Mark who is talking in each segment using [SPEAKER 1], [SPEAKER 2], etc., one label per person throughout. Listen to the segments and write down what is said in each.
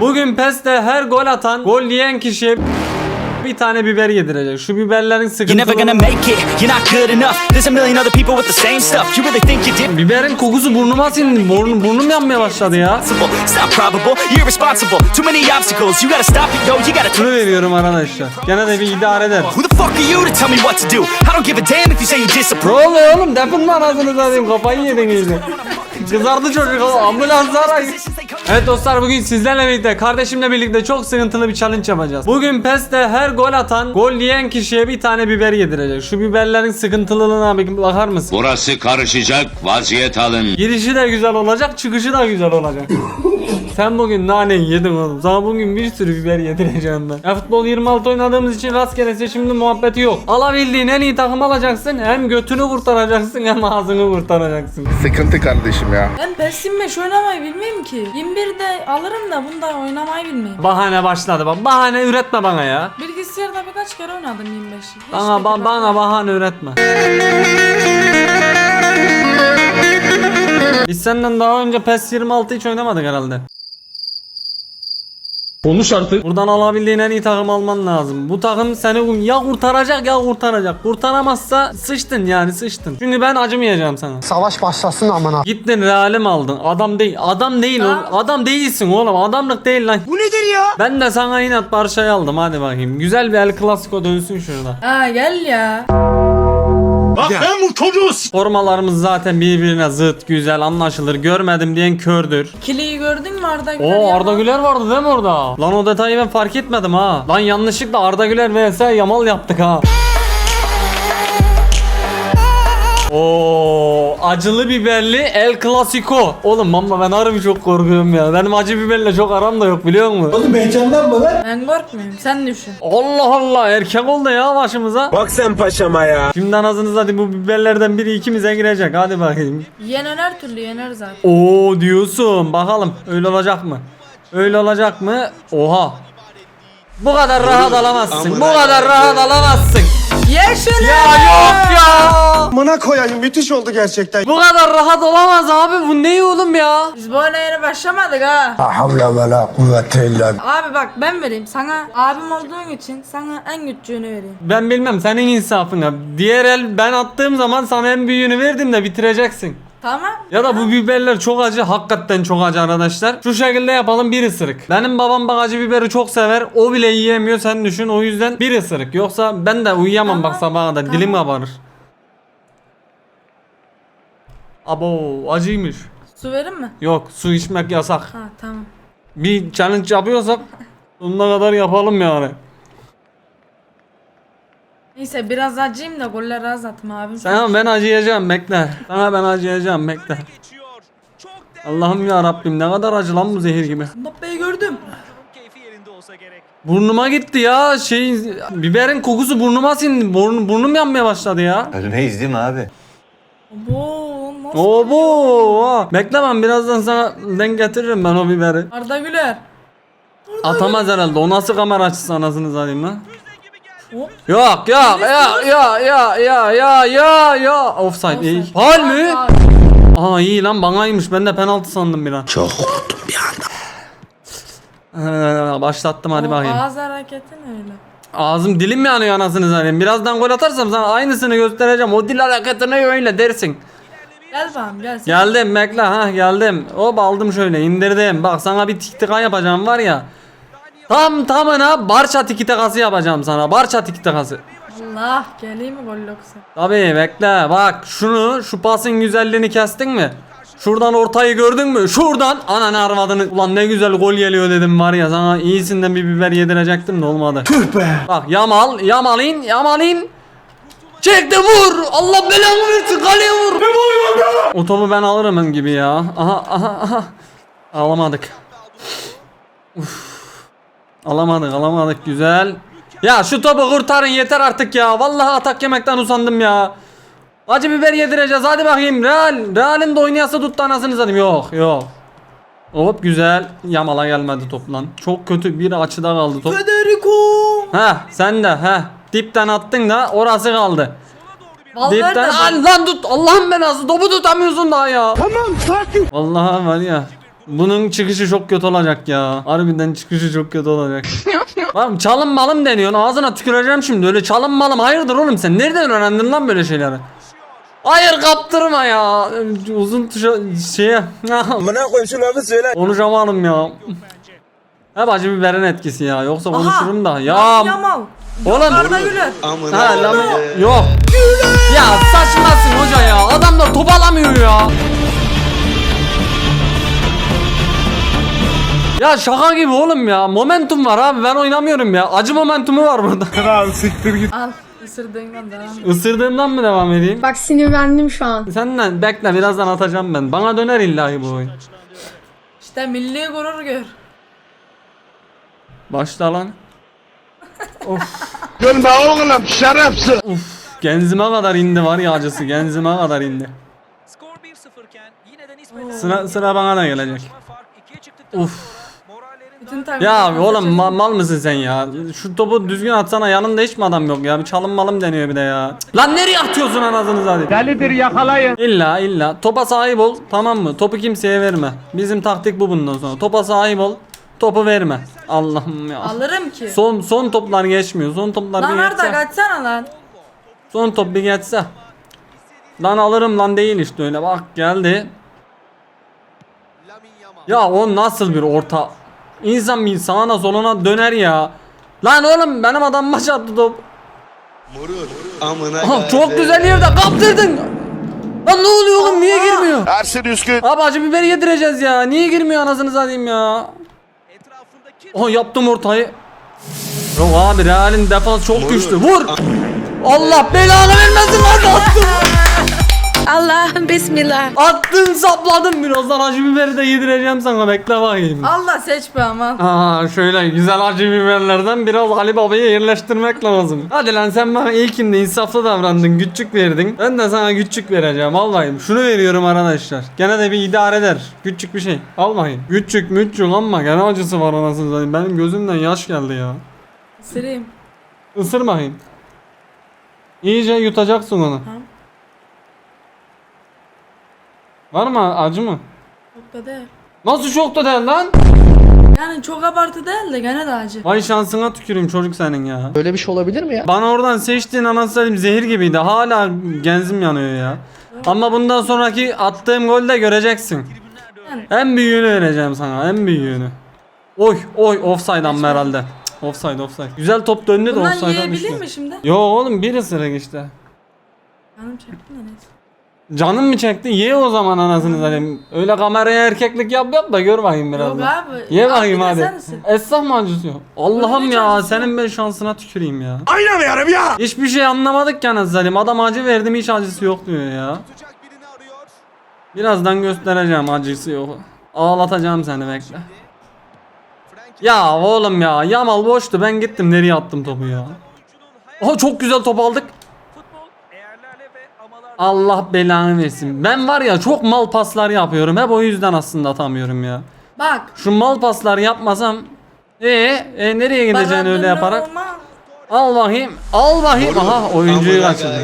[SPEAKER 1] Bugün PES'te her gol atan, gol yiyen kişiye bir tane biber yedirecek. Şu biberlerin
[SPEAKER 2] You're never
[SPEAKER 1] sıkıntılı...
[SPEAKER 2] gonna make it, you're not good enough. There's a million other people with the same stuff. You really think you did
[SPEAKER 1] Biberin kokusu burnuma sindi. Burnum, burnum yanmaya başladı ya.
[SPEAKER 2] possible? It's not probable, you're irresponsible. Too many obstacles, you gotta stop it, yo. You gotta
[SPEAKER 1] Şunu veriyorum arkadaşlar. Gene de bir idare eder.
[SPEAKER 2] Who the fuck are you to tell me what to do? I don't give a damn if you say you
[SPEAKER 1] Ne
[SPEAKER 2] disapprove.
[SPEAKER 1] oluyor oğlum? Defin anasını satayım. Kafayı yedin iyice. Kızardı çocuk. Ambulans arayın. Evet dostlar bugün sizlerle birlikte kardeşimle birlikte çok sıkıntılı bir challenge yapacağız. Bugün PES'te her gol atan, gol yiyen kişiye bir tane biber yedirecek. Şu biberlerin sıkıntılılığına bir bakar mısın?
[SPEAKER 3] Burası karışacak, vaziyet alın.
[SPEAKER 1] Girişi de güzel olacak, çıkışı da güzel olacak. Sen bugün naneyi yedin oğlum. Sana bugün bir sürü biber yedireceğim ben. Ya futbol 26 oynadığımız için rastgele seçimli muhabbeti yok. Alabildiğin en iyi takım alacaksın. Hem götünü kurtaracaksın hem ağzını kurtaracaksın.
[SPEAKER 4] Sıkıntı kardeşim ya.
[SPEAKER 5] Ben PES 25 oynamayı bilmiyorum ki. 21'de alırım da bunda oynamayı bilmiyorum.
[SPEAKER 1] Bahane başladı bak. Bahane üretme bana ya.
[SPEAKER 5] Bilgisayarda birkaç kere oynadım 25'i. Hiç
[SPEAKER 1] Bana, ba- bana bahane üretme. Biz senden daha önce PES 26 hiç oynamadık herhalde. Konuş artık. Buradan alabildiğin en iyi takım alman lazım. Bu takım seni ya kurtaracak ya kurtaracak. Kurtaramazsa sıçtın yani sıçtın. Çünkü ben acımayacağım sana.
[SPEAKER 6] Savaş başlasın amına.
[SPEAKER 1] Gittin realim aldın. Adam değil. Adam değil oğlum. Adam değilsin oğlum. Adamlık değil lan. Bu nedir ya? Ben de sana inat parçayı aldım. Hadi bakayım. Güzel bir El Clasico dönsün şurada.
[SPEAKER 5] Ha gel ya.
[SPEAKER 1] Formalarımız zaten birbirine zıt, güzel, anlaşılır. Görmedim diyen kördür.
[SPEAKER 5] Kiliyi gördün mü Arda Güler?
[SPEAKER 1] Oo
[SPEAKER 5] ya?
[SPEAKER 1] Arda Güler vardı değil mi orada? Lan o detayı ben fark etmedim ha. Lan yanlışlıkla Arda Güler vs Yamal yaptık ha. Oo acılı biberli El Clasico. Oğlum ama ben harbi çok korkuyorum ya. Benim acı biberle çok aram da yok biliyor musun?
[SPEAKER 5] Ben korkmuyorum sen düşün.
[SPEAKER 1] Allah Allah erkek oldu ya başımıza.
[SPEAKER 7] Bak sen paşama ya.
[SPEAKER 1] Şimdi anasınız hadi bu biberlerden biri ikimize girecek. Hadi bakayım.
[SPEAKER 5] Yener her türlü yener zaten.
[SPEAKER 1] Oo diyorsun. Bakalım öyle olacak mı? Öyle olacak mı? Oha. Bu kadar rahat alamazsın. Bu kadar rahat alamazsın.
[SPEAKER 5] Yeşil.
[SPEAKER 1] Ya yok ya.
[SPEAKER 7] Amına koyayım müthiş oldu gerçekten.
[SPEAKER 1] Bu kadar rahat olamaz abi. Bu ne oğlum ya?
[SPEAKER 5] Biz bu oyuna yeni başlamadık ha.
[SPEAKER 6] La havle ve la kuvvete illa
[SPEAKER 5] Abi bak ben vereyim sana abim olduğun için sana en küçüğünü vereyim.
[SPEAKER 1] Ben bilmem senin insafına. Diğer el ben attığım zaman sana en büyüğünü verdim de bitireceksin.
[SPEAKER 5] Tamam.
[SPEAKER 1] Ya da bu biberler çok acı. Hakikaten çok acı arkadaşlar. Şu şekilde yapalım bir ısırık. Benim babam bak acı biberi çok sever. O bile yiyemiyor sen düşün. O yüzden bir ısırık. Yoksa ben de uyuyamam bak sabaha kadar. Dilim kabarır. Abo acıymış.
[SPEAKER 5] Su verin mi?
[SPEAKER 1] Yok su içmek yasak.
[SPEAKER 5] Ha tamam.
[SPEAKER 1] Bir challenge yapıyorsak sonuna kadar yapalım yani.
[SPEAKER 5] Neyse biraz acıyım da golleri az atma abim.
[SPEAKER 1] Sana ben acıyacağım bekle. Sana ben acıyacağım bekle. Allah'ım ya Rabbim ne kadar acı lan bu zehir gibi.
[SPEAKER 5] Mbappe'yi gördüm.
[SPEAKER 1] Burnuma gitti ya şey biberin kokusu burnuma sindi. Burn, burnum yanmaya başladı ya.
[SPEAKER 8] Ölmeyiz değil mi abi?
[SPEAKER 5] Oo, nasıl?
[SPEAKER 1] Obo. Bekle ben birazdan sana denk getiririm ben o biberi.
[SPEAKER 5] Arda Güler.
[SPEAKER 1] Atamaz herhalde. O nasıl kamera açısı anasını satayım lan. Yok yok ya ya ya ya ya ya ya offside. Faul mü?
[SPEAKER 5] Abi.
[SPEAKER 1] Aa iyi lan banaymış ben de penaltı sandım bir an. Çok korktum bir anda. başlattım hadi bakayım.
[SPEAKER 5] Ağız hareketin öyle.
[SPEAKER 1] Ağzım dilim yanıyor anasını satayım. Birazdan gol atarsam sana aynısını göstereceğim. O dil hareketini öyle dersin.
[SPEAKER 5] Gel bakalım gel. sen.
[SPEAKER 1] Geldim bekle ha geldim. Hop aldım şöyle indirdim. Bak sana bir tik tika yapacağım var ya. Tam tamına barça tiki takası yapacağım sana. Barça tiki takası.
[SPEAKER 5] Allah geleyim mi gol yoksa?
[SPEAKER 1] Tabii bekle bak şunu şu pasın güzelliğini kestin mi? Şuradan ortayı gördün mü? Şuradan ananı arvadını ulan ne güzel gol geliyor dedim var ya sana iyisinden bir biber yedirecektim de olmadı. Tüh be. Bak Yamal Yamal'in Yamal'in Çekti vur! Allah belanı versin kaleye vur! O topu ben alırım gibi ya. Aha aha aha. Alamadık. Uf. Alamadık alamadık güzel. Ya şu topu kurtarın yeter artık ya. Vallahi atak yemekten usandım ya. Acı biber yedireceğiz hadi bakayım. Real. Real'in de oynayası tuttu anasını satayım. Yok yok. Hop güzel. Yamala gelmedi top lan. Çok kötü bir açıda kaldı top.
[SPEAKER 5] Federico.
[SPEAKER 1] Ha sen de ha. Dipten attın da orası kaldı. Dipten Al lan tut Allah'ın belası topu tutamıyorsun daha ya. Tamam sakin. Vallahi var ya. Bunun çıkışı çok kötü olacak ya. Harbiden çıkışı çok kötü olacak. Oğlum çalın malım deniyorsun ağzına tüküreceğim şimdi öyle çalın malım hayırdır oğlum sen nereden öğrendin lan böyle şeyleri? Hayır kaptırma ya. Uzun tuşa şeye.
[SPEAKER 7] Amına koyayım şu lafı söyle.
[SPEAKER 1] Konuşamadım ya. Hep acı biberin etkisi ya. Yoksa
[SPEAKER 5] Aha!
[SPEAKER 1] konuşurum da. Ya
[SPEAKER 5] Yamal.
[SPEAKER 1] oğlum.
[SPEAKER 5] Arda Güler.
[SPEAKER 1] Ha lan yok. Ya saçmasın hoca ya. Adam da top alamıyor ya. Ya şaka gibi oğlum ya. Momentum var abi. Ben oynamıyorum ya. Acı momentumu var burada.
[SPEAKER 7] Kral siktir git.
[SPEAKER 5] Al. Isırdığından devam.
[SPEAKER 1] Isırdığımdan mı devam edeyim?
[SPEAKER 4] Bak sinirlendim şu an.
[SPEAKER 1] Senden bekle birazdan atacağım ben. Bana döner illahi bu oyun.
[SPEAKER 5] İşte milli gurur gör.
[SPEAKER 1] Başla lan.
[SPEAKER 7] Gülme oğlum şerefsiz.
[SPEAKER 1] Genzime kadar indi var ya acısı. Genzime kadar indi. Sıra, sıra bana da gelecek.
[SPEAKER 8] fark 2'ye çıktı.
[SPEAKER 1] Uf. Ya oğlum ma- mal mısın sen ya? Şu topu düzgün atsana yanında hiç mi adam yok ya? Bir çalın malım deniyor bir de ya. Lan nereye atıyorsun anasını zaten?
[SPEAKER 7] Delidir yakalayın.
[SPEAKER 1] İlla illa topa sahip ol tamam mı? Topu kimseye verme. Bizim taktik bu bundan sonra. Topa sahip ol. Topu verme. Allah'ım ya.
[SPEAKER 5] Alırım ki.
[SPEAKER 1] Son son toplar geçmiyor. Son toplar
[SPEAKER 5] Lan
[SPEAKER 1] bir
[SPEAKER 5] Arda
[SPEAKER 1] geçse.
[SPEAKER 5] kaçsana lan.
[SPEAKER 1] Son top bir geçse. Lan alırım lan değil işte öyle. Bak geldi. Ya o nasıl bir orta? İnsan bir sağına soluna döner ya. Lan oğlum benim adamıma çarptı top.
[SPEAKER 7] Amına
[SPEAKER 1] Aha, çok güzel yerde kaptırdın. Lan ne oluyor oğlum niye girmiyor?
[SPEAKER 7] Ersin Üskün.
[SPEAKER 1] Abi acı biberi yedireceğiz ya. Niye girmiyor anasını satayım ya? Aha yaptım ortayı. Yok abi Real'in defans çok güçlü. Vur. Allah belanı vermesin lan attım.
[SPEAKER 4] Allah'ım bismillah.
[SPEAKER 1] Attın sapladın birazdan acı biberi de yedireceğim sana bekle bakayım.
[SPEAKER 5] Allah seç be aman.
[SPEAKER 1] Aa şöyle güzel acı biberlerden biraz Ali Baba'ya yerleştirmek lazım. Hadi lan sen bana ilkinde insaflı davrandın, küçük verdin. Ben de sana küçük vereceğim. Al bakayım. Şunu veriyorum arkadaşlar. Gene de bir idare eder. Küçük bir şey. Al bakayım. Küçük müçük ama gene acısı var anasını satayım. Benim gözümden yaş geldi ya.
[SPEAKER 5] Isırayım.
[SPEAKER 1] Isır bakayım. İyice yutacaksın onu.
[SPEAKER 5] Tamam.
[SPEAKER 1] Var mı acı mı?
[SPEAKER 5] Çok da değil.
[SPEAKER 1] Nasıl çok da değil lan?
[SPEAKER 5] Yani çok abartı değil de gene de acı.
[SPEAKER 1] Vay şansına tüküreyim çocuk senin ya.
[SPEAKER 9] Böyle bir şey olabilir mi ya?
[SPEAKER 1] Bana oradan seçtiğin anasını satayım zehir gibiydi. Hala genzim yanıyor ya. Ama bundan sonraki attığım golde göreceksin. En büyüğünü vereceğim sana. En büyüğünü. Oy oy offside amma herhalde. Cık, Offside offside. Güzel top döndü de
[SPEAKER 5] Bundan
[SPEAKER 1] offside'a
[SPEAKER 5] yiyebilir
[SPEAKER 1] düştü.
[SPEAKER 5] mi şimdi?
[SPEAKER 1] Yo oğlum bir ısırık işte.
[SPEAKER 5] Canım çekti de neyse.
[SPEAKER 1] Canın mı çekti? Ye o zaman anasını satayım. Öyle kameraya erkeklik yap yap da gör bakayım biraz.
[SPEAKER 5] Yok
[SPEAKER 1] da.
[SPEAKER 5] abi.
[SPEAKER 1] Ye bakayım
[SPEAKER 5] de
[SPEAKER 1] hadi.
[SPEAKER 5] ısır.
[SPEAKER 1] Esnaf mı acısı yok? Allah'ım
[SPEAKER 5] Öyle
[SPEAKER 1] ya
[SPEAKER 5] acısı
[SPEAKER 1] senin ben şansına tüküreyim ya.
[SPEAKER 7] Oynamıyorum ya.
[SPEAKER 1] Hiçbir şey anlamadık ki anasını satayım. Adam acı verdim hiç acısı yok diyor ya. Birazdan göstereceğim acısı yok. Ağlatacağım seni bekle. Ya oğlum ya Yamal boştu ben gittim nereye attım topu ya. Oha çok güzel top aldık.
[SPEAKER 8] futbol eğerlerle ve amalarla
[SPEAKER 1] Allah belanı versin. Ben var ya çok mal paslar yapıyorum. Hep o yüzden aslında atamıyorum ya.
[SPEAKER 5] Bak.
[SPEAKER 1] Şu mal paslar yapmasam e, e nereye gideceksin öyle yaparak?
[SPEAKER 5] durma.
[SPEAKER 1] Al bakayım. Al bakayım. Aha oyuncuyu kaçırdı.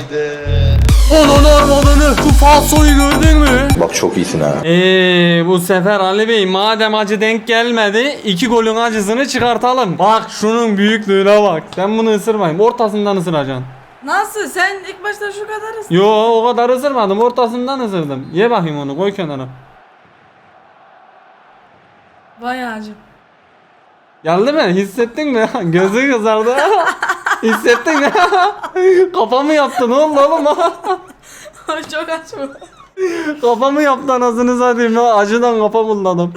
[SPEAKER 1] Onu onu Şu falsoyu gördün mü?
[SPEAKER 6] Bak çok iyisin ha.
[SPEAKER 1] Eee bu sefer Ali Bey madem acı denk gelmedi iki golün acısını çıkartalım. Bak şunun büyüklüğüne bak. Sen bunu ısırmayayım. Ortasından ısıracaksın.
[SPEAKER 5] Nasıl? Sen ilk başta şu kadar ısır.
[SPEAKER 1] Yo o kadar ısırmadım. Ortasından ısırdım. Ye bakayım onu koy kenara.
[SPEAKER 5] Vay acı.
[SPEAKER 1] Geldi mi? Hissettin mi? Gözü kızardı. Hissettin mi? Kafamı yaptın oğlum oğlum.
[SPEAKER 5] Çok aç bu.
[SPEAKER 1] Kafamı yaptı anasını satayım ya. Acıdan kafa bulladım.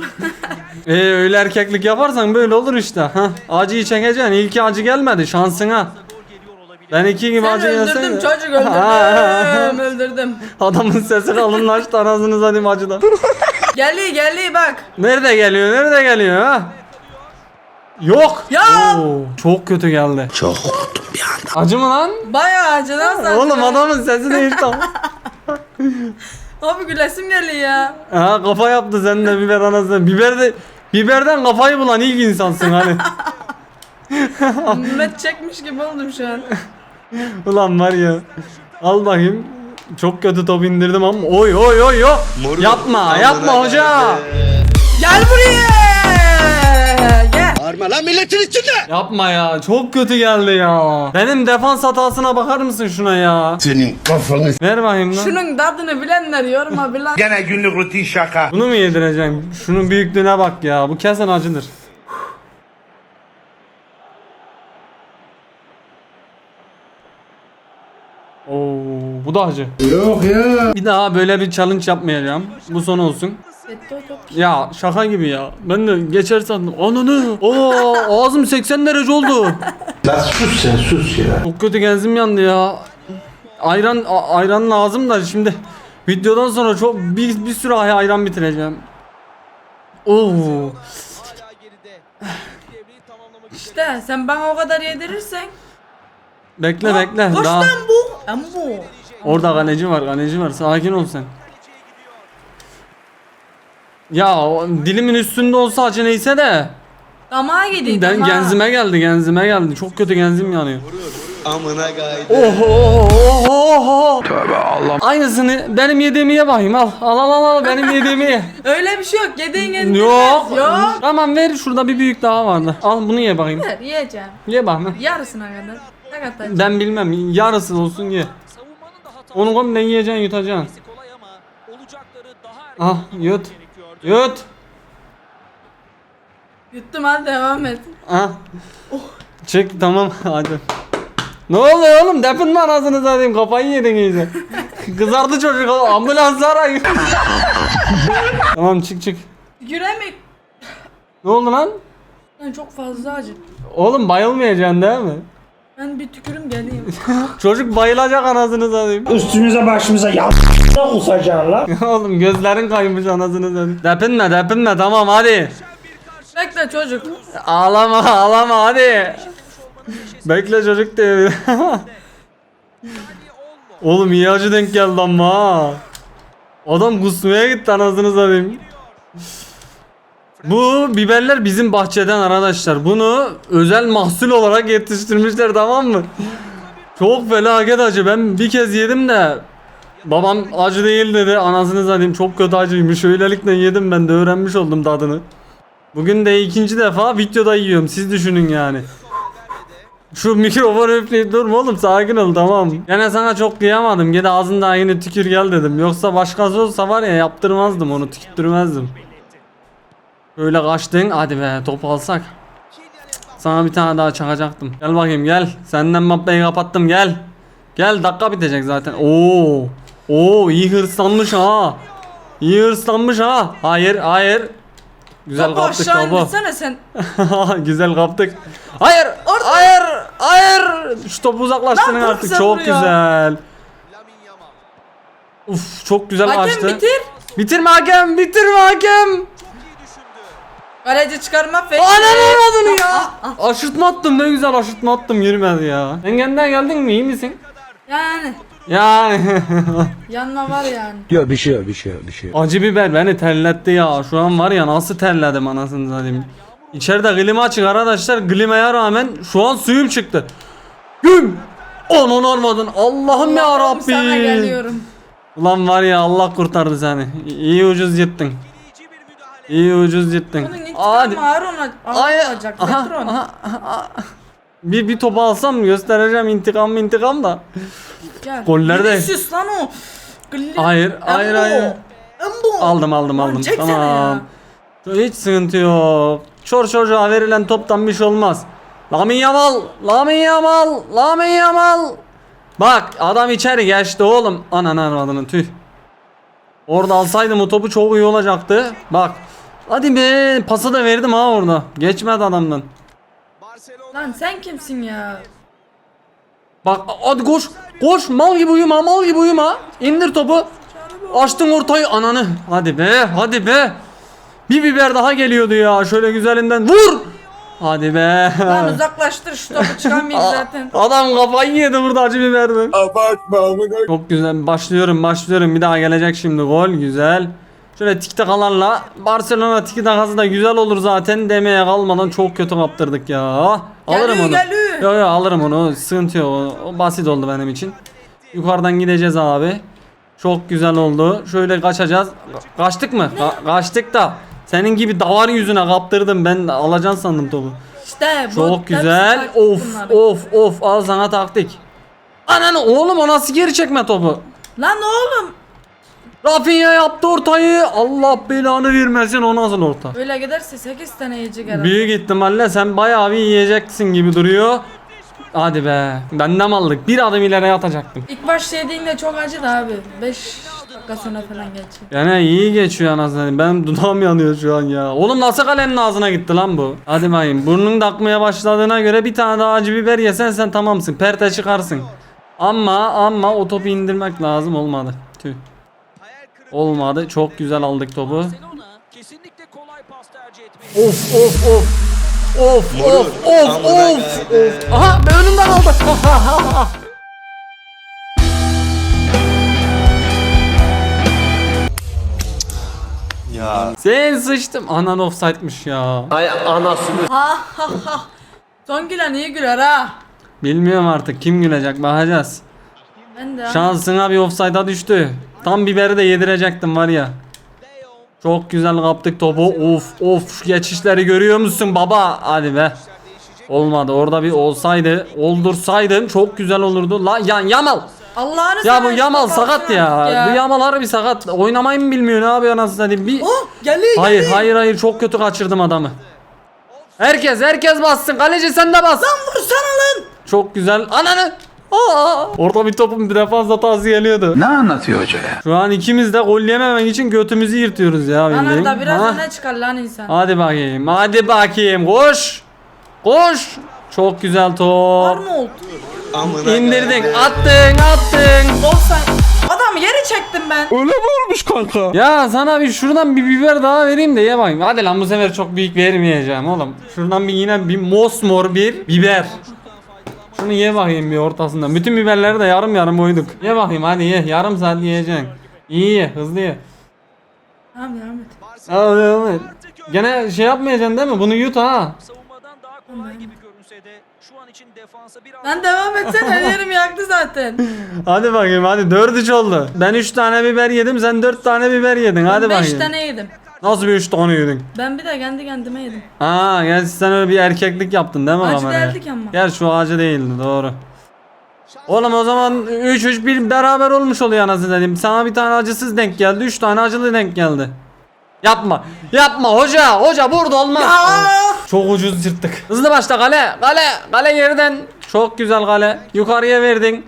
[SPEAKER 1] Ee öyle erkeklik yaparsan böyle olur işte. Hah, acıyı çekeceksin. İlki acı gelmedi şansına. Ben iki gibi
[SPEAKER 5] Sen
[SPEAKER 1] acı
[SPEAKER 5] öldürdüm
[SPEAKER 1] gelseydi.
[SPEAKER 5] çocuk öldürdüm. öldürdüm.
[SPEAKER 1] Adamın sesi kalınlaştı anasını satayım acıdan.
[SPEAKER 5] Geldi geldi bak.
[SPEAKER 1] Nerede geliyor? Nerede geliyor ha? Yok.
[SPEAKER 5] Ya!
[SPEAKER 1] Oo, çok kötü geldi.
[SPEAKER 6] Çok korktum bir anda.
[SPEAKER 1] Acı mı lan?
[SPEAKER 5] Bayağı acı lan sen.
[SPEAKER 1] Oğlum adamın sesi değişti.
[SPEAKER 5] Abi gülesim geldi ya.
[SPEAKER 1] ha kafa yaptı sen de biber anasını. Biber de biberden kafayı bulan ilk insansın hani.
[SPEAKER 5] Mehmet çekmiş gibi oldum şu an.
[SPEAKER 1] Ulan var ya. Al bakayım. Çok kötü top indirdim ama oy oy oy yo. Yapma yapma hoca.
[SPEAKER 5] Gel buraya. Gel.
[SPEAKER 7] Bağırma lan milletin içinde.
[SPEAKER 1] Yapma ya. Çok kötü geldi ya. Benim defans hatasına bakar mısın şuna ya?
[SPEAKER 6] Senin kafanı
[SPEAKER 1] Ver bakayım lan.
[SPEAKER 5] Şunun tadını bilenler yoruma bilen.
[SPEAKER 7] Gene günlük rutin şaka.
[SPEAKER 1] Bunu mu yedireceğim? Şunun büyüklüğüne bak ya. Bu kesin acıdır. Oo, bu da acı.
[SPEAKER 6] Yok ya.
[SPEAKER 1] Bir daha böyle bir challenge yapmayacağım. Bu son olsun. Ya şaka gibi ya. Ben de geçer sandım. Ananı. Oo, ağzım 80 derece oldu.
[SPEAKER 6] Lan sus sen sus ya.
[SPEAKER 1] Çok kötü genzim yandı ya. Ayran a- ayran lazım da şimdi videodan sonra çok bir, bir sürü ay- ayran bitireceğim. Oo.
[SPEAKER 8] Hala geride. Devreyi tamamlamak üzere.
[SPEAKER 5] İşte sen bana o kadar yedirirsen.
[SPEAKER 1] Bekle bekle.
[SPEAKER 5] Koş
[SPEAKER 1] Daha
[SPEAKER 5] lan bu. Ama bu.
[SPEAKER 1] Orada kaleci var, kaleci var. Sakin ol sen. Ya dilimin üstünde olsa acı neyse de.
[SPEAKER 5] Damağa gidiyor.
[SPEAKER 1] Ben
[SPEAKER 5] damağa.
[SPEAKER 1] genzime geldi, genzime geldi. Çok kötü genzim yanıyor.
[SPEAKER 7] Amına gayet.
[SPEAKER 1] Oho oho oho. Tövbe Allah. Aynısını benim yediğimi ye bakayım al. Al al al, al benim yediğimi ye.
[SPEAKER 5] Öyle bir şey yok. Yediğin yediğin.
[SPEAKER 1] Yok.
[SPEAKER 5] Yok.
[SPEAKER 1] Tamam ver şurada bir büyük daha vardı. Al bunu ye bakayım.
[SPEAKER 5] Ver, Yiyeceğim.
[SPEAKER 1] Ye bakayım.
[SPEAKER 5] Yarısına kadar. Ne kadar?
[SPEAKER 1] Ben bilmem yarısı olsun ye. Onu komple yiyeceksin yutacaksın.
[SPEAKER 8] olması kolay ama olacakları daha erken
[SPEAKER 1] Ah yut. Yut.
[SPEAKER 5] Yuttum hadi devam et.
[SPEAKER 1] Ah. Çek tamam hadi. Ne oluyor oğlum? Depin anasını satayım kafayı yedin iyice. Kızardı çocuk ambulans arayın. tamam çık çık.
[SPEAKER 5] Yüremek.
[SPEAKER 1] Ne oldu lan?
[SPEAKER 5] Lan çok fazla acı.
[SPEAKER 1] Oğlum bayılmayacaksın değil mi?
[SPEAKER 5] Ben bir tükürüm geleyim.
[SPEAKER 1] Çocuk bayılacak anasını satayım.
[SPEAKER 9] Üstümüze başımıza ya kusacaksın lan.
[SPEAKER 1] Oğlum gözlerin kaymış anasını satayım. Depinme depinme tamam hadi.
[SPEAKER 5] Bekle çocuk.
[SPEAKER 1] Ağlama ağlama hadi. Bekle çocuk diye. Oğlum iyi acı denk geldi ama ha. Adam kusmaya gitti anasını satayım. Bu biberler bizim bahçeden arkadaşlar. Bunu özel mahsul olarak yetiştirmişler tamam mı? Çok felaket acı. Ben bir kez yedim de babam acı değil dedi. Anasını satayım çok kötü acıymış. Öylelikle yedim ben de öğrenmiş oldum tadını. Bugün de ikinci defa videoda yiyorum. Siz düşünün yani. Şu mikrofonu üfleyip durma oğlum sakin ol tamam. Gene sana çok kıyamadım. Gene ağzında yine tükür gel dedim. Yoksa başkası olsa var ya yaptırmazdım onu tükürtmezdim. Böyle kaçtın hadi be top alsak. Sana bir tane daha çakacaktım. Gel bakayım gel. Senden mappeyi kapattım gel. Gel dakika bitecek zaten. Oo. Oo iyi hırslanmış ha. İyi hırslanmış ha. Hayır hayır. Güzel
[SPEAKER 5] Topu
[SPEAKER 1] kaptık
[SPEAKER 5] aşağı
[SPEAKER 1] topu.
[SPEAKER 5] indirsene sen.
[SPEAKER 1] Güzel kaptık. Hayır. Hayır. Hayır. Şu topu uzaklaştırın
[SPEAKER 5] Lan
[SPEAKER 1] artık.
[SPEAKER 5] sen
[SPEAKER 1] Çok güzel. Uf çok güzel
[SPEAKER 5] Hakem
[SPEAKER 1] kaçtı.
[SPEAKER 5] bitir.
[SPEAKER 1] Bitirme hakem. Bitirme hakem.
[SPEAKER 5] Kaleci çıkarma fake.
[SPEAKER 1] Ananı adını ya. Aşırtma attım ne güzel aşırtma attım yürümedi ya. Sen kendine geldin mi iyi misin?
[SPEAKER 5] Yani.
[SPEAKER 1] Yani.
[SPEAKER 5] Yanma var yani.
[SPEAKER 6] Yok bir şey yok bir şey yok bir şey yok.
[SPEAKER 1] Acı biber beni terletti ya. Şu an var ya nasıl terledim anasını satayım. İçeride klima açık arkadaşlar. Klimaya rağmen şu an suyum çıktı. Güm. Onun olmadın. Allah'ım ya
[SPEAKER 5] Allah'ım Sana
[SPEAKER 1] Rabbi.
[SPEAKER 5] geliyorum.
[SPEAKER 1] Ulan var ya Allah kurtardı seni. İyi ucuz yırttın. İyi ucuz yırttın.
[SPEAKER 5] Bunun
[SPEAKER 1] Hadi.
[SPEAKER 5] intikamı ağır ona-
[SPEAKER 1] Ay,
[SPEAKER 5] ağır olacak.
[SPEAKER 1] aha,
[SPEAKER 5] Patron.
[SPEAKER 1] aha, aha. Bir bir topu alsam göstereceğim intikam intikam da.
[SPEAKER 5] Gel.
[SPEAKER 1] Goller de-
[SPEAKER 5] Vinicius lan o. Gli-
[SPEAKER 1] Hayır, hayır,
[SPEAKER 5] Embo.
[SPEAKER 1] hayır.
[SPEAKER 5] Embo.
[SPEAKER 1] Aldım aldım
[SPEAKER 5] Lan
[SPEAKER 1] aldım.
[SPEAKER 5] çeksene
[SPEAKER 1] Tamam. Hiç sıkıntı yok. Çor çocuğa verilen toptan bir şey olmaz. Lamin Yamal, Lamin Yamal, Lamin Yamal. Bak adam içeri geçti oğlum. Anan arvadını tüh. Orada alsaydım o topu çok iyi olacaktı. Bak. Hadi be pası da verdim ha orada. Geçmedi adamdan.
[SPEAKER 5] Lan sen kimsin ya?
[SPEAKER 1] Bak hadi koş. Koş mal gibi uyuma mal gibi uyuma. İndir topu. Açtın ortayı ananı. Hadi be hadi be. Bir biber daha geliyordu ya. Şöyle güzelinden vur. Hadi be.
[SPEAKER 5] Lan uzaklaştır şu topu çıkamayız zaten.
[SPEAKER 1] Adam kafayı yedi burada acı biberden.
[SPEAKER 7] Abartma amına.
[SPEAKER 1] Çok güzel. Başlıyorum başlıyorum. Bir daha gelecek şimdi gol. Güzel. Şöyle tik takalarla Barcelona tiki takası da güzel olur zaten demeye kalmadan çok kötü kaptırdık ya. Alırım onu.
[SPEAKER 5] geliyor.
[SPEAKER 1] Yo yo alırım onu. Sıkıntı yok. O, o basit oldu benim için. Yukarıdan gideceğiz abi. Çok güzel oldu. Şöyle kaçacağız. Ka- Kaçtık mı? Ka- kaçtık da. Senin gibi davar yüzüne kaptırdım ben alacaksın sandım topu.
[SPEAKER 5] İşte bu
[SPEAKER 1] Çok güzel. Of of of al sana taktik. Ananı oğlum o nasıl geri çekme topu?
[SPEAKER 5] Lan oğlum
[SPEAKER 1] Rafinha yaptı ortayı. Allah belanı vermesin o nasıl orta?
[SPEAKER 5] öyle giderse 8 tane yiyecek herhalde.
[SPEAKER 1] Büyük ihtimalle sen bayağı bir yiyeceksin gibi duruyor. Hadi be. Benden aldık. Bir adım ileriye atacaktım.
[SPEAKER 5] İlk baş yediğinde çok acıdı abi. 5 dakika sonra falan geçecek.
[SPEAKER 1] Yani iyi geçiyor anasını. Benim dudağım yanıyor şu an ya. Oğlum nasıl kalenin ağzına gitti lan bu? Hadi bakayım. Burnun da akmaya başladığına göre bir tane daha acı biber yesen sen tamamsın. Perte çıkarsın. Ama ama o topu indirmek lazım olmadı. Tüh. Olmadı. Çok güzel aldık topu.
[SPEAKER 8] Barcelona kesinlikle kolay pas tercih etmeli.
[SPEAKER 1] Of of of. Of of of of of. Aha be önümden aldı.
[SPEAKER 6] Ya.
[SPEAKER 1] Sen sıçtım. Anan offside'mış ya.
[SPEAKER 6] Ay anasını.
[SPEAKER 5] Ha ha ha. Son gülen iyi güler ha.
[SPEAKER 1] Bilmiyorum artık kim gülecek bakacağız.
[SPEAKER 5] Ben de
[SPEAKER 1] Şansına bir offside'a düştü. Tam biberi de yedirecektim var ya. Çok güzel kaptık topu. Of of şu geçişleri görüyor musun baba? Hadi be. Olmadı. Orada bir olsaydı, oldursaydım çok güzel olurdu. La yan Yamal.
[SPEAKER 5] Allah'ını
[SPEAKER 1] Ya bu
[SPEAKER 5] seversen
[SPEAKER 1] Yamal sakat ya.
[SPEAKER 5] artık
[SPEAKER 1] Bu Yamal harbi sakat. Oynamayı mı bilmiyor ne yapıyor anasını satayım. Bir
[SPEAKER 5] Oh geliyor
[SPEAKER 1] Hayır
[SPEAKER 5] geliyor.
[SPEAKER 1] hayır hayır çok kötü kaçırdım adamı. Herkes herkes bassın. Kaleci sen de bas.
[SPEAKER 5] Vursana lan.
[SPEAKER 1] Çok güzel. Ananı. Aa! Orada bir topun bir defans hatası geliyordu.
[SPEAKER 6] Ne anlatıyor hoca ya?
[SPEAKER 1] Şu an ikimiz de gol yememek için götümüzü yırtıyoruz ya
[SPEAKER 5] Lan
[SPEAKER 1] bildiğin.
[SPEAKER 5] arada biraz
[SPEAKER 1] Ha?
[SPEAKER 5] öne çıkar lan insan.
[SPEAKER 1] Hadi bakayım. Hadi bakayım. Koş. Koş. Çok güzel
[SPEAKER 5] Var
[SPEAKER 1] top.
[SPEAKER 5] mı oldu?
[SPEAKER 7] Amına
[SPEAKER 1] İndirdin. Attın. Attın.
[SPEAKER 5] Offside. Adamı geri çektim ben.
[SPEAKER 6] Öyle mi olmuş kanka?
[SPEAKER 1] Ya sana bir şuradan bir biber daha vereyim de ye bakayım. Hadi lan bu sefer çok büyük vermeyeceğim oğlum. Şuradan bir yine bir mosmor bir biber. Şunu ye bakayım bir ortasından. Bütün biberleri de yarım yarım koyduk. Ye bakayım hadi ye. Yarım saat yiyeceksin. İyi ye. Hızlı ye.
[SPEAKER 5] Tamam devam et.
[SPEAKER 1] Al devam et. Gene şey yapmayacaksın değil mi? Bunu yut ha.
[SPEAKER 8] Savunmadan daha kolay gibi görünse de şu an için defansa biraz
[SPEAKER 5] Lan devam etsene her yerim yaktı zaten.
[SPEAKER 1] Hadi bakayım hadi 4 3 oldu. Ben 3 tane biber yedim sen 4 tane biber yedin. Hadi
[SPEAKER 5] 5
[SPEAKER 1] bakayım.
[SPEAKER 5] tane yedim.
[SPEAKER 1] Nasıl bir 3 tane yedin?
[SPEAKER 5] Ben bir de kendi kendime yedim.
[SPEAKER 1] Aa gerçi sen öyle bir erkeklik yaptın değil mi
[SPEAKER 5] Acı
[SPEAKER 1] kameraya?
[SPEAKER 5] değildik ama.
[SPEAKER 1] Gerçi şu acı değildi doğru. Oğlum o zaman 3 3 1 beraber olmuş oluyor anasını satayım. Sana bir tane acısız denk geldi. 3 tane acılı denk geldi. Yapma. Yapma hoca. Hoca burada olmaz. Çok ucuz çırptık. Hızlı başla kale. Kale. Kale yerden. Çok güzel kale. Yukarıya verdin.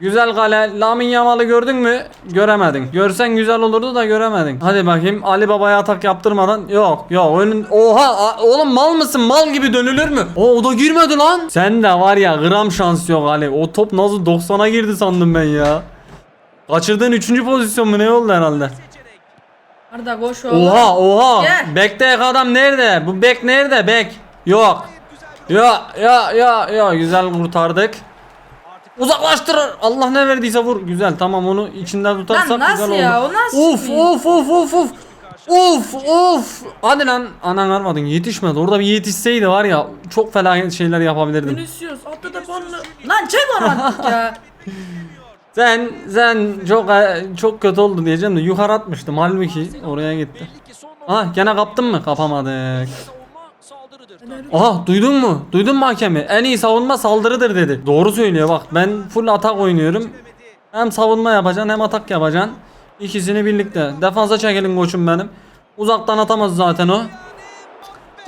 [SPEAKER 1] Güzel kale. Lamin Yamal'ı gördün mü? Göremedin. Görsen güzel olurdu da göremedin. Hadi bakayım. Ali Baba'ya atak yaptırmadan. Yok yok. Önün... Oha. a- Oğlum mal mısın? Mal gibi dönülür mü? O, o da girmedi lan. Sen de var ya gram şans yok Ali. O top nasıl 90'a girdi sandım ben ya. Kaçırdığın 3. pozisyon mu ne oldu herhalde?
[SPEAKER 5] Arda koş oğlum.
[SPEAKER 1] Oha oha.
[SPEAKER 5] Gel.
[SPEAKER 1] Bekte adam nerede? Bu bek nerede? Bek. Yok. Ya ya ya ya güzel kurtardık. Uzaklaştır. Allah ne verdiyse vur. Güzel tamam onu içinden tutarsak
[SPEAKER 5] Lan nasıl
[SPEAKER 1] güzel
[SPEAKER 5] ya?
[SPEAKER 1] oldu.
[SPEAKER 5] O nasıl şey?
[SPEAKER 1] of of of of. Of of. Hadi lan anan armadın yetişmedi. Orada bir yetişseydi var ya çok felaket şeyler yapabilirdim.
[SPEAKER 5] Vinicius attı da bonlu. Lan çek onu artık ya.
[SPEAKER 1] Sen sen çok e, çok kötü oldu diyeceğim de yukarı atmıştım halbuki oraya gitti. Ah gene kaptın mı? Kapamadık. Aha duydun mu? Duydun mu hakemi? En iyi savunma saldırıdır dedi. Doğru söylüyor bak ben full atak oynuyorum. Hem savunma yapacaksın hem atak yapacaksın. İkisini birlikte. Defansa çekilin koçum benim. Uzaktan atamaz zaten o.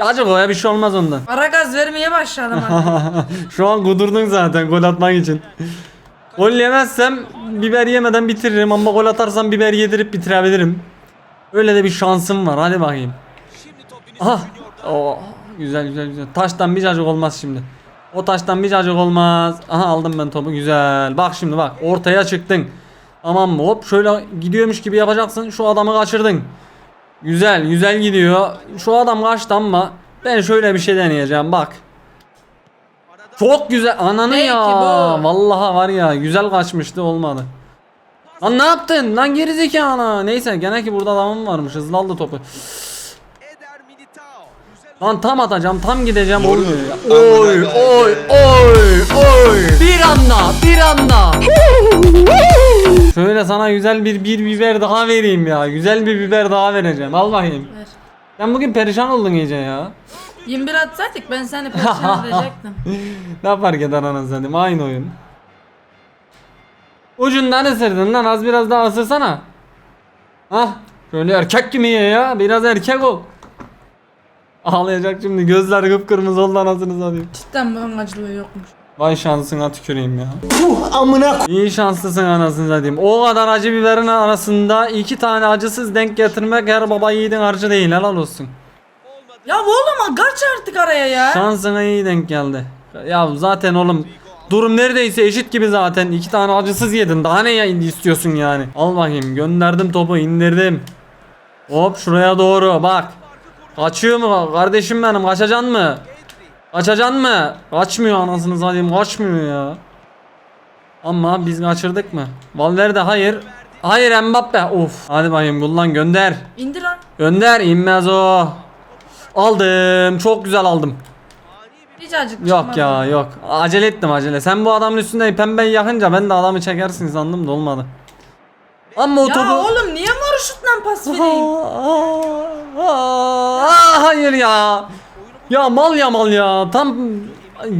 [SPEAKER 1] Acık o ya bir şey olmaz ondan.
[SPEAKER 5] Ara gaz vermeye başladım artık.
[SPEAKER 1] Şu an kudurdun zaten gol atmak için. Gol yemezsem biber yemeden bitiririm ama gol atarsam biber yedirip bitirebilirim. Öyle de bir şansım var hadi bakayım. Aha. Oo, güzel güzel güzel. Taştan bir cacık olmaz şimdi. O taştan bir cacık olmaz. Aha aldım ben topu güzel. Bak şimdi bak ortaya çıktın. Tamam mı? Hop şöyle gidiyormuş gibi yapacaksın. Şu adamı kaçırdın. Güzel güzel gidiyor. Şu adam kaçtı ama ben şöyle bir şey deneyeceğim bak. Çok güzel ananı
[SPEAKER 5] Belki
[SPEAKER 1] ya.
[SPEAKER 5] bu.
[SPEAKER 1] Vallahi var ya güzel kaçmıştı olmadı. Lan ne yaptın? Lan geri zekalı. Neyse gene ki burada adamım varmış. Hızlı aldı topu. Lan tam atacağım, tam gideceğim Oy,
[SPEAKER 7] koyayım.
[SPEAKER 1] oy, oy, oy. Bir anda, bir anda. Şöyle sana güzel bir bir biber daha vereyim ya. Güzel bir biber daha vereceğim. Al bakayım.
[SPEAKER 5] Ver.
[SPEAKER 1] Sen bugün perişan oldun iyice ya.
[SPEAKER 5] 21 atsaydık ben seni perişan edecektim.
[SPEAKER 1] ne fark eder anasını aynı oyun. Ucundan ısırdın lan az biraz daha ısırsana. Hah şöyle erkek gibi ye ya biraz erkek ol. Ağlayacak şimdi gözler kıpkırmızı oldu anasını satayım.
[SPEAKER 5] Cidden bunun acılığı yokmuş.
[SPEAKER 1] Vay şansına tüküreyim ya.
[SPEAKER 9] Puh amına
[SPEAKER 1] İyi şanslısın anasını satayım. O kadar acı biberin arasında iki tane acısız denk getirmek her baba yiğidin harcı değil helal olsun.
[SPEAKER 5] Ya oğlum kaç artık araya ya.
[SPEAKER 1] Şansına iyi denk geldi. Ya zaten oğlum durum neredeyse eşit gibi zaten. iki tane acısız yedin. Daha ne istiyorsun yani? Al bakayım gönderdim topu indirdim. Hop şuraya doğru bak. Kaçıyor mu kardeşim benim kaçacan mı? Kaçacan mı? Kaçmıyor anasını satayım kaçmıyor ya. Ama biz kaçırdık mı? Valverde hayır. Hayır Mbappe. Of. Hadi bakayım kullan gönder.
[SPEAKER 5] İndir lan.
[SPEAKER 1] Gönder inmez o. Aldım. Çok güzel aldım.
[SPEAKER 5] Hiç acık
[SPEAKER 1] Yok ya yok. Acele ettim acele. Sen bu adamın üstünde pembeyi yakınca ben de adamı çekersin sandım da olmadı. Ama o
[SPEAKER 5] Ya
[SPEAKER 1] topu...
[SPEAKER 5] oğlum niye mor şutla pas vereyim?
[SPEAKER 1] Aa, aa, aa, hayır ya. Ya mal ya mal ya. Tam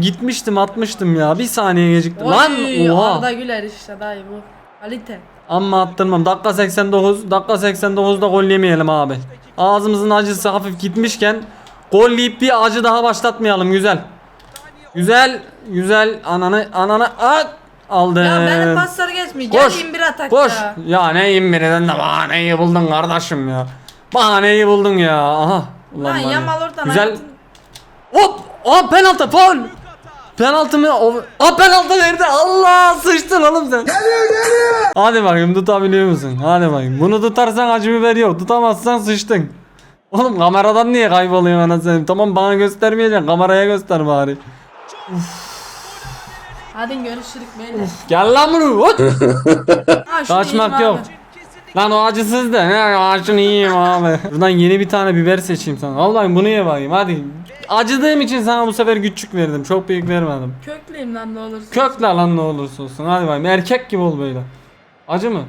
[SPEAKER 1] gitmiştim atmıştım ya. Bir saniye geciktim. Lan
[SPEAKER 5] Oy,
[SPEAKER 1] oha.
[SPEAKER 5] Arda Güler işte dayı bu. Kalite.
[SPEAKER 1] Amma attırmam. Dakika 89. Dakika 89'da gol yemeyelim abi. Ağzımızın acısı hafif gitmişken gol yiyip bir acı daha başlatmayalım. Güzel. Güzel. Güzel. Ananı ananı at. Aldım.
[SPEAKER 5] Ya benim pasları geçmiyor.
[SPEAKER 1] Koş.
[SPEAKER 5] Gel 21 atak
[SPEAKER 1] Koş.
[SPEAKER 5] ya.
[SPEAKER 1] Ya ne imbiriden de bahaneyi buldun kardeşim ya. Bahaneyi buldun ya. Aha. Ulan
[SPEAKER 5] Lan. Yamal oradan
[SPEAKER 1] Güzel.
[SPEAKER 5] hayatın-
[SPEAKER 1] Hop! Aa penaltı faul. Penaltı mı? O- Aa penaltı nerede? Allah sıçtın oğlum sen. Geliyor geliyor. Hadi bakayım tutabiliyor musun? Hadi bakayım. Bunu tutarsan acı biber yok. Tutamazsan sıçtın. Oğlum kameradan niye kayboluyor anasını? Tamam bana göstermeyeceksin. Kameraya göster bari.
[SPEAKER 5] Hadi görüşürük beyler.
[SPEAKER 1] Gel lan bunu.
[SPEAKER 5] Ha, şunu
[SPEAKER 1] Kaçmak
[SPEAKER 5] yiyeyim
[SPEAKER 1] yok.
[SPEAKER 5] abi.
[SPEAKER 1] Lan o acısız da. Ne acını yiyeyim abi. Buradan yeni bir tane biber seçeyim sana. Al bakayım bunu ye bakayım hadi. Acıdığım için sana bu sefer küçük verdim. Çok büyük vermedim.
[SPEAKER 5] Kökleyeyim lan ne olursa.
[SPEAKER 1] Kökle lan ne olursa olsun. Hadi bakayım erkek gibi ol böyle. Acı mı?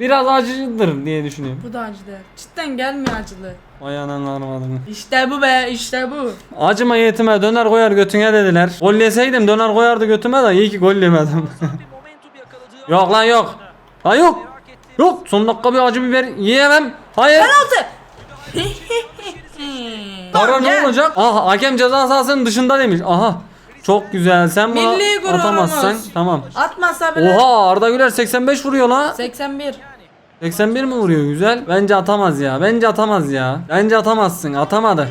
[SPEAKER 1] Biraz acıdır diye düşünüyorum.
[SPEAKER 5] Bu da acı değil. Cidden gelmiyor acılı.
[SPEAKER 1] Vay ananı armadını.
[SPEAKER 5] İşte bu be işte bu.
[SPEAKER 1] Acıma yetime döner koyar götüne dediler. Gol yeseydim döner koyardı götüme de iyi ki gol yemedim. yok lan yok. Ha yok. Yok son dakika bir acı biber yiyemem. Hayır.
[SPEAKER 5] Penaltı.
[SPEAKER 1] Para ne olacak? Aha hakem ceza sahasının dışında demiş. Aha. Çok güzel. Sen bunu
[SPEAKER 5] Milli gururumuz.
[SPEAKER 1] atamazsan tamam.
[SPEAKER 5] Atmasa bile.
[SPEAKER 1] Oha Arda Güler 85 vuruyor la.
[SPEAKER 5] 81.
[SPEAKER 1] 81 mi vuruyor güzel? Bence atamaz ya. Bence atamaz ya. Bence atamazsın. Atamadı.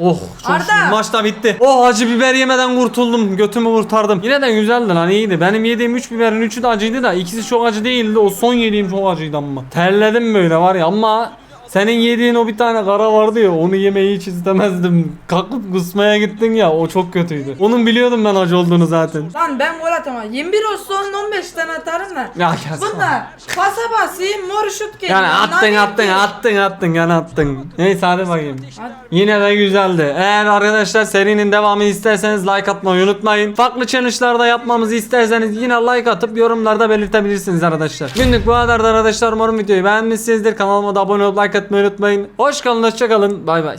[SPEAKER 1] Oh çok
[SPEAKER 5] Arda!
[SPEAKER 1] şükür. maç da bitti. Oh acı biber yemeden kurtuldum. Götümü kurtardım. Yine de güzeldi lan iyiydi. Benim yediğim 3 biberin 3'ü de acıydı da ikisi çok acı değildi. O son yediğim çok acıydı ama. Terledim böyle var ya ama senin yediğin o bir tane kara vardı ya onu yemeyi hiç istemezdim. Kalkıp kusmaya gittin ya o çok kötüydü. Onun biliyordum ben acı olduğunu zaten.
[SPEAKER 5] Lan ben gol atamam. 21 olsun 15 tane atarım da.
[SPEAKER 1] Ya kes.
[SPEAKER 5] Bunda pasa basayım mor şut geliyor.
[SPEAKER 1] Yani attın attın attın attın yani attın. Neyse hadi bakayım.
[SPEAKER 5] Hadi.
[SPEAKER 1] Yine de güzeldi. Eğer arkadaşlar serinin devamını isterseniz like atmayı unutmayın. Farklı challenge'larda yapmamızı isterseniz yine like atıp yorumlarda belirtebilirsiniz arkadaşlar. Günlük bu kadar arkadaşlar. Umarım videoyu beğenmişsinizdir. Kanalıma da abone olup like atmayı unutmayın. Hoş kalın, hoşça kalın. Bay bay.